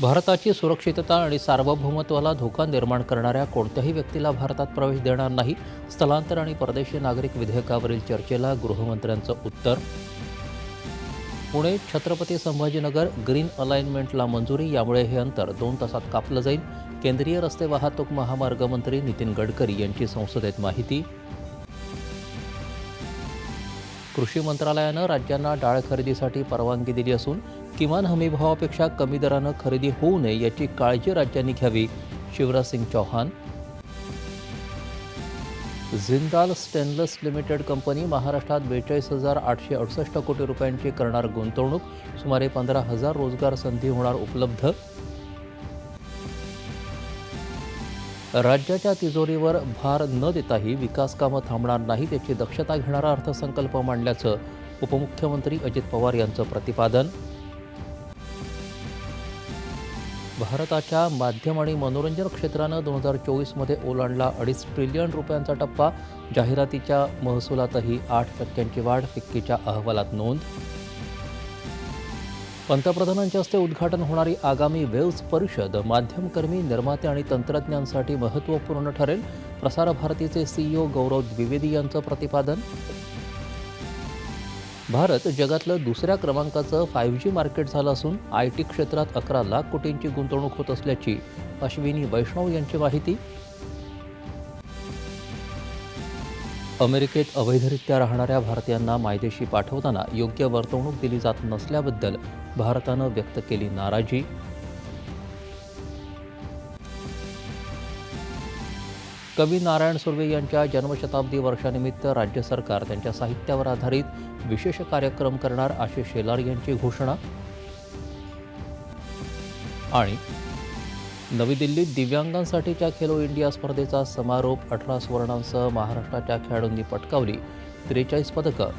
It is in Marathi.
भारताची सुरक्षितता आणि सार्वभौमत्वाला धोका निर्माण करणाऱ्या कोणत्याही व्यक्तीला भारतात प्रवेश देणार नाही. स्थलांतर आणि परदेशी नागरिक विधेयकावरील चर्चेला गृहमंत्र्यांचं उत्तर. पुणे छत्रपती संभाजीनगर ग्रीन अलाइनमेंटला मंजुरी यामुळे हे अंतर दोन तासात कापलं जाईल. केंद्रीय रस्ते वाहतूक महामार्ग मंत्री नितीन गडकरी यांची संसदेत माहिती. कृषी मंत्रालयानं राज्यांना डाळ खरेदीसाठी परवानगी दिली असून किमान हमीभावापेक्षा कमी दरानं खरेदी होऊ नये याची काळजी राज्यांनी घ्यावी. Shivraj Singh Chouhan. Jindal stainless limited company महाराष्ट्रात बेचाळीस हजार आठशे अडुसष्ट कोटी रुपयांची करणार गुंतवणूक. सुमारे पंधरा हजार रोजगार संधी होणार उपलब्ध. राज्याच्या तिजोरीवर भार न देताही विकास कामं थांबणार नाहीत याची दक्षता घेणारा अर्थसंकल्प मांडल्याचं उपमुख्यमंत्री अजित पवार यांचं प्रतिपादन. भारताच्या माध्यम आणि मनोरंजन क्षेत्रानं दोन हजार चोवीसमध्ये ओलांडला अडीच ट्रिलियन रुपयांचा टप्पा. जाहिरातीच्या महसुलातही आठ टक्क्यांची वाढ फिक्कीच्या अहवालात नोंद. पंतप्रधानांच्या हस्ते उद्घाटन होणारी आगामी वेव्स परिषद माध्यमकर्मी निर्माते आणि तंत्रज्ञांसाठी महत्त्वपूर्ण ठरेल प्रसार भारतीचे सीईओ गौरव द्विवेदी यांचं प्रतिपादन. भारत जगातलं दुसऱ्या क्रमांकाचं फाईव्ह जी मार्केट झालं असून आय टी क्षेत्रात अकरा लाख कोटींची गुंतवणूक होत असल्याची अश्विनी वैष्णव यांची माहिती. अमेरिकेत अवैधरित्या राहणाऱ्या भारतीयांना मायदेशी पाठवताना योग्य वर्तवणूक दिली जात नसल्याबद्दल भारतानं व्यक्त केली नाराजी. कवी नारायण सुर्वे यांच्या जन्मशताब्दी वर्षानिमित्त राज्य सरकार त्यांच्या साहित्यावर आधारित विशेष कार्यक्रम करणार आशिष शेलार यांची घोषणा. आणि नवी दिल्लीत दिव्यांगांसाठीच्या खेलो इंडिया स्पर्धेचा समारोप अठरा सुवर्णांसह महाराष्ट्राच्या खेळाडूंनी पटकावली त्रेचाळीस पदकं.